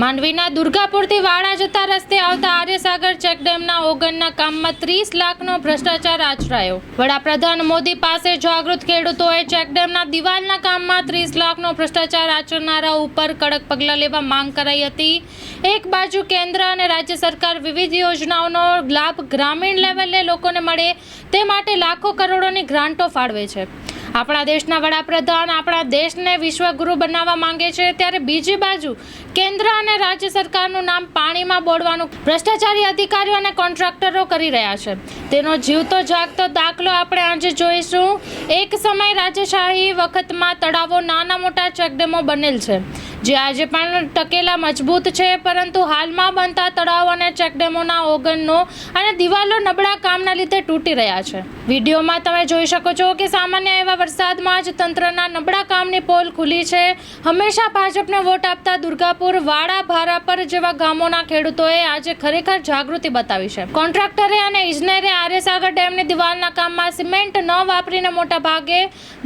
માંડવીના દુર્ગાપુરથી વાળા જતા રસ્તે આવતા આર્યસાગર ચેકડેમના ઓગણના કામમાં ત્રીસ લાખનો ભ્રષ્ટાચાર આચરાયો. વડાપ્રધાન મોદી પાસે જાગૃત ખેડૂતોએ ચેકડેમના દિવાલના કામમાં ત્રીસ લાખનો ભ્રષ્ટાચાર આચરનારા ઉપર કડક પગલાં લેવા માંગ કરાઈ હતી. એક બાજુ કેન્દ્ર અને રાજ્ય સરકાર વિવિધ યોજનાઓનો લાભ ગ્રામીણ લેવલે લોકોને મળે તે માટે લાખો કરોડોની ગ્રાન્ટો ફાળવે છે. આપણા દેશના વડાપ્રધાન આપણા દેશને વિશ્વગુરુ બનાવવા માંગે છે, ત્યારે બીજી બાજુ કેન્દ્ર અને રાજ્ય સરકારનું નામ પાણીમાં બોળવાનું ભ્રષ્ટાચારી અધિકારીઓ અને કોન્ટ્રાક્ટરો કરી રહ્યા છે. તેનો જીવતો જાગતો દાખલો આપણે આજે જોઈશું. એક સમય રાજ્યશાહી વખતમાં તળાવો નાના મોટા ચેકડેમો બનેલ છે, જે આજે પણ ટકેલા મજબૂત છે, પરંતુ હાલમાં બનતા તળાવ અને ચેકડેમોના ઓગનનો અને દિવાલો નબળા કામના લીધે તૂટી રહ્યા છે. વિડીયોમાં તમે જોઈ શકો છો કે સામાન્ય એવા વરસાદમાં જ તંત્રના નબળા કામની પોલ ખુલી છે. હંમેશા ભાજપને વોટ આપતા દુર્ગાપુર, વાડા ભારાપર જેવા ગામોના ખેડૂતોએ આજે ખરેખર જાગૃતિ બતાવી છે. કોન્ટ્રાક્ટરે અને ઇજનેરે આર્યસાગર ડેમની દિવાલના કામમાં સિમેન્ટ ન વાપરીને મોટા ભાગે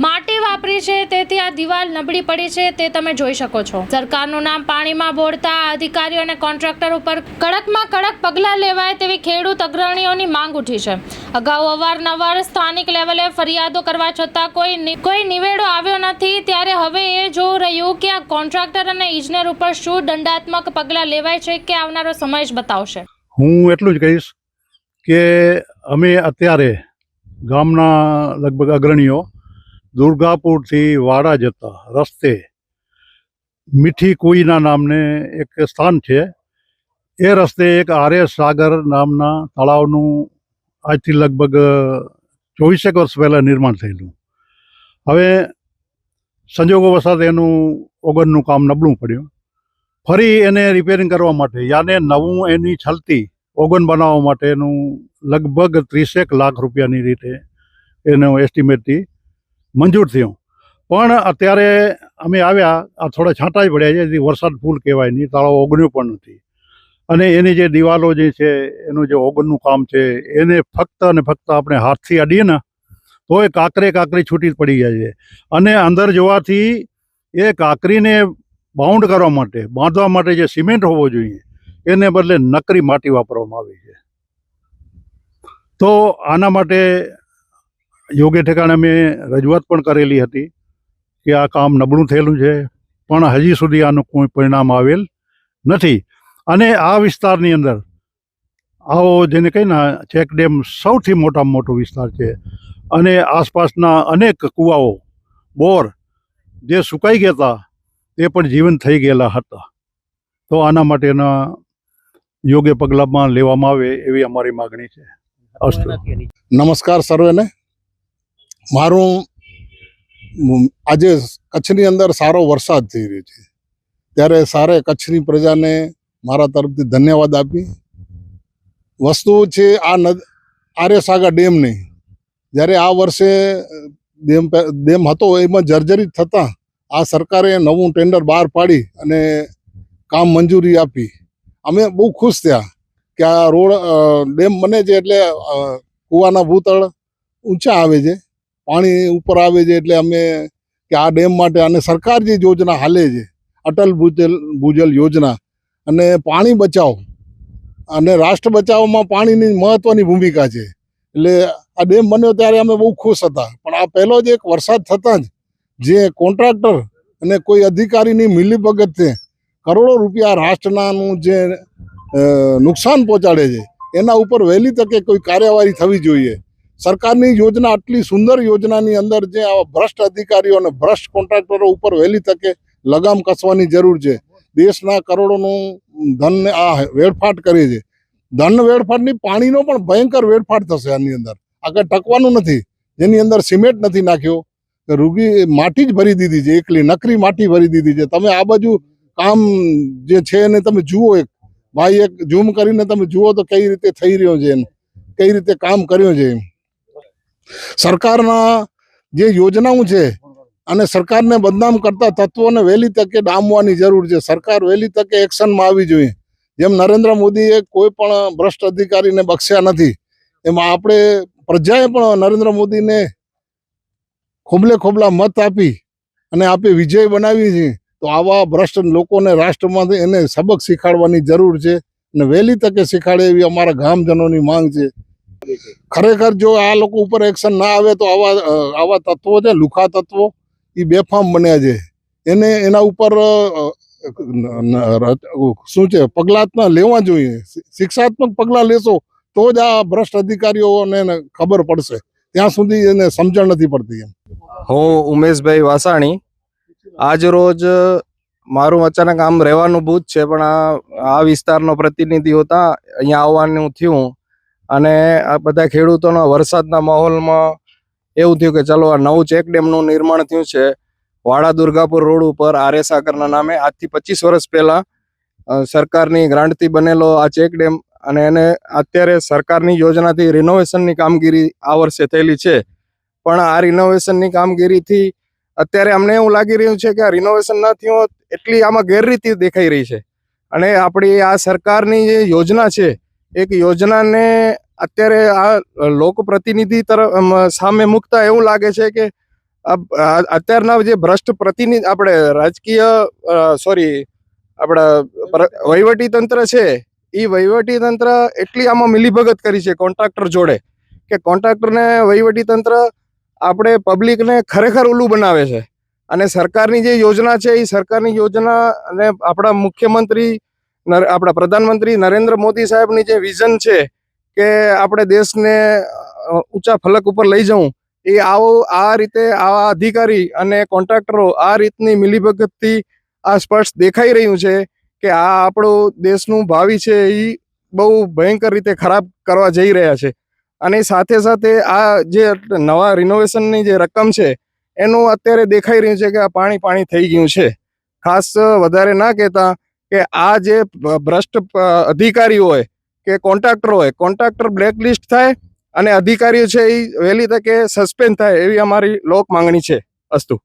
માટી વાપરી છે. તેથી આ દિવાલ નબળી પડી છે તે તમે જોઈ શકો છો. સરકારનું નામ પાણીમાં બોળતા અધિકારીઓ અને કોન્ટ્રાક્ટર ઉપર કડકમાં કડક પગલાં લેવાય તેવી ખેડૂત અગ્રણીઓની માંગ ઉઠી છે. અગાઉ અવારનવાર સ્થાનિક લેવલે ફરિયાદો કરવા છતાં કોઈ કોઈ નિવેડો આવ્યો નથી, ત્યારે હવે એ જોવું રહ્યું કે આ કોન્ટ્રાક્ટર અને ઇજનેર ઉપર શું દંડાત્મક પગલાં લેવાય છે કે આવનારો સમય જ બતાવશે. હું એટલું જ કહીશ કે અમે અત્યારે ગામના લગભગ અગ્રણીઓ દુર્ગાપુરથી વાડા જતા રસ્તે મીઠી કુઈના નામને એક સ્થાન છે. એ રસ્તે એક આર્ય સાગર નામના તળાવનું આજથી લગભગ ચોવીસેક વર્ષ પહેલાં નિર્માણ થયેલું. હવે સંજોગો વસાત એનું ઓગનનું કામ નબળું પડ્યું. ફરી એને રિપેરિંગ કરવા માટે, યાને નવું એની છલતી ઓગન બનાવવા માટેનું લગભગ ત્રીસેક લાખ રૂપિયાની રીતે એનો એસ્ટિમેટથી મંજૂર થયું. પણ અત્યારે અમે આવ્યા, આ થોડા છાંટાઈ પડ્યા છે વરસાદ ફૂલ કહેવાય નહીં તળાવ ઓગણ્યો પણ નથી. અને એની જે દિવાલો જે છે, એનું જે ઓગનનું કામ છે, એને ફક્ત અને ફક્ત આપણે હાથથી અડીએ ને તો એ કાંકરે કાંકરી છૂટી પડી જાય છે. અને અંદર જવાથી એ કાંકરીને બાઉન્ડ કરવા માટે, બાંધવા માટે જે સિમેન્ટ હોવો જોઈએ, એને બદલે નકરી માટી વાપરવામાં આવી છે. તો આના માટે યોગ્ય ઠેકાણે મેં રજૂઆત પણ કરેલી હતી કે આ કામ નબળું થયેલું છે, પણ હજી સુધી આનું કોઈ પરિણામ આવેલ નથી. અને આ વિસ્તારની અંદર આવો જેને કહીને ચેક ડેમ સૌથી મોટામાં મોટો વિસ્તાર છે. અને આસપાસના અનેક કૂવાઓ, બોર જે સુકાઈ ગયા હતા તે પણ જીવન થઈ ગયેલા હતા. તો આના માટેના યોગ્ય પગલાંમાં લેવામાં આવે એવી અમારી માગણી છે. અસ્તુ. નમસ્કાર સર્વેને. મારું આજે કચ્છની અંદર સારો વરસાદ થઈ રહ્યો છે. ત્યારે સારે કચ્છની પ્રજાને મારા તરફથી ધન્યવાદ આપી. વસ્તુ છે આ નદ આર્યસાગર ડેમની. જ્યારે આ વર્ષે ડેમ ડેમ હતો, એમાં જર્જરિત થતાં આ સરકારે નવું ટેન્ડર બહાર પાડી અને કામ મંજૂરી આપી. અમે બહુ ખુશ થયા કે આ રોડ ડેમ બને છે એટલે કૂવાના ભૂતળ ઊંચા આવે છે, પાણી ઉપર આવે છે એટલે અમે કે આ ડેમ માટે અને સરકાર જે યોજના હાલે છે, અટલ ભૂજલ ભૂજલ યોજના અને પાણી બચાવ. અને રાષ્ટ્ર બચાવમાં પાણીની મહત્વની ભૂમિકા છે. એટલે આ ડેમ બન્યો ત્યારે અમે બહુ ખુશ હતા. પણ આ પહેલો જ એક વરસાદ થતાં જ જે કોન્ટ્રાક્ટર અને કોઈ અધિકારીની મિલીભગતને કરોડો રૂપિયા રાષ્ટ્રનાનું જે નુકસાન પહોંચાડે છે, એના ઉપર વહેલી તકે કોઈ કાર્યવાહી થવી જોઈએ. સરકારની યોજના આટલી સુંદર યોજનાની અંદર જે આવા ભ્રષ્ટ અધિકારીઓ અને ભ્રષ્ટ કોન્ટ્રાક્ટરો ઉપર વહેલી તકે લગામ કસવાની જરૂર છે. દેશના કરોડોનું ધનને આ વેડફાટ કરે છે. ધન વેડફાટની પાણીનો પણ ભયંકર વેડફાટ થશે આની અંદર. આગળ ટકવાનું નથી. જેની અંદર સિમેન્ટ નથી નાખ્યો. રૂગી માટી જ ભરી દીધી છે. એકલી નકરી માટી ભરી દીધી છે. તમે આ બાજુ કામ જે છે એને તમે જુઓ એક. ભાઈ એક ઝૂમ કરીને તમે જુઓ તો કઈ રીતે થઈ રહ્યો છે કઈ રીતે કામ કર્યું છે સરકારના જે યોજનાઓ છે અને સરકારને બદનામ કરતા તત્વોને વહેલી તકે ડામવાની જરૂર છે. સરકાર વહેલી તકે એક્શનમાં આવી જોઈએ. જેમ નરેન્દ્ર મોદીએ કોઈ પણ ભ્રષ્ટ અધિકારીને બક્ષ્યા નથી, એમાં આપણે પ્રજાએ પણ નરેન્દ્ર મોદીને ખોબલે ખોબલા મત આપી અને આપી વિજય બનાવી છે, તો આવા ભ્રષ્ટ લોકોને રાષ્ટ્રમાંથી એને સબક શીખાડવાની જરૂર છે અને વહેલી તકે શીખાડે એવી અમારા ગામજનોની માંગ છે. ખરેખર જો આ લોકો ઉપર એક્શન ના આવે તો આવા આવા તત્વો છે, લુખા તત્વો એ બેફામ બન્યા છે. એને, એના ઉપર શું છે, પગલાં લેવા જોઈએ. શિક્ષાત્મક પગલાં લેશો તો જ આ ભ્રષ્ટ અધિકારીઓને ખબર પડશે. ત્યાં સુધી એને સમજણ નથી પડતી એમ. હું ઉમેશભાઈ વાસાણી. આજ રોજ મારું અચાનક આમ રહેવાનું ભૂત છે, પણ આ આ વિસ્તારનો પ્રતિનિધિ હતા અહીંયા આવવાનું થયું. અને આ બધા ખેડૂતોના વરસાદના માહોલમાં એવું થયું કે ચાલો આ નવું ચેક ડેમનું નિર્માણ થયું છે. વાડા દુર્ગાપુર રોડ ઉપર આર્ય સાગરના નામે આજથી પચીસ વર્ષ પહેલાં સરકારની ગ્રાન્ટથી બનેલો આ ચેક ડેમ અને એને અત્યારે સરકારની યોજનાથી રિનોવેશનની કામગીરી આ વર્ષે થયેલી છે. પણ આ રિનોવેશનની કામગીરીથી અત્યારે અમને એવું લાગી રહ્યું છે કે આ રિનોવેશન ના થયું એટલી આમાં ગેરરીતિ દેખાઈ રહી છે. અને આપણી આ સરકારની જે યોજના છે, એક યોજનાને અત્યારે આ લોકપ્રતિનિધિ તરફ સામે મૂકતા એવું લાગે છે કે અત્યારના જે ભ્રષ્ટ પ્રતિનિધિ, આપણે રાજકીય સોરી આપણા વહીવટી તંત્ર છે એ વહીવટી તંત્ર એટલી આમાં મિલીભગત કરી છે કોન્ટ્રાક્ટર જોડે કે કોન્ટ્રાક્ટરને વહીવટી તંત્ર આપણે પબ્લિકને ખરેખર ઉલ્લું બનાવે છે. અને સરકારની જે યોજના છે એ સરકારની યોજના અને આપણા મુખ્યમંત્રી આપણા પ્રધાનમંત્રી નરેન્દ્ર મોદી સાહેબની જે વિઝન છે કે આપણે દેશને ઊંચા ફલક ઉપર લઈ જવું, એ આવો, આ રીતે આવા અધિકારી અને કોન્ટ્રાક્ટરો આ રીતની મિલીભગતથી આ સ્પષ્ટ દેખાઈ રહ્યું છે કે આ આપણું દેશનું ભાવિ છે એ બહુ ભયંકર રીતે ખરાબ કરવા જઈ રહ્યા છે. અને સાથે સાથે આ જે નવા રિનોવેશનની જે રકમ છે, એનું અત્યારે દેખાઈ રહ્યું છે કે આ પાણી પાણી થઈ ગયું છે. ખાસ વધારે ના કહેતા કે આ જે ભ્રષ્ટ અધિકારી હોય કે કોન્ટ્રાક્ટર હોય, કોન્ટ્રાક્ટર બ્લેકલિસ્ટ થાય અને અધિકારીઓ છે એ વહેલી તકે સસ્પેન્ડ થાય એવી અમારી લોક માંગણી છે અસ્તુ.